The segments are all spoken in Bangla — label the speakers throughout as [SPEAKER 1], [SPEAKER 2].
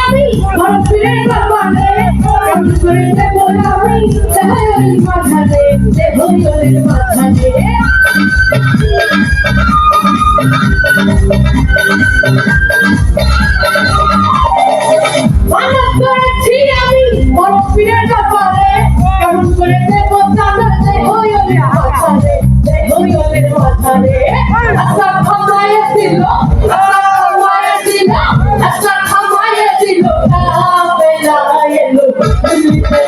[SPEAKER 1] আমি ঘর ফিরে বাবাকে আমি করে দেব আমি শহরের মাঝাতে দেব মাঝাতে Thank you.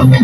[SPEAKER 1] I'm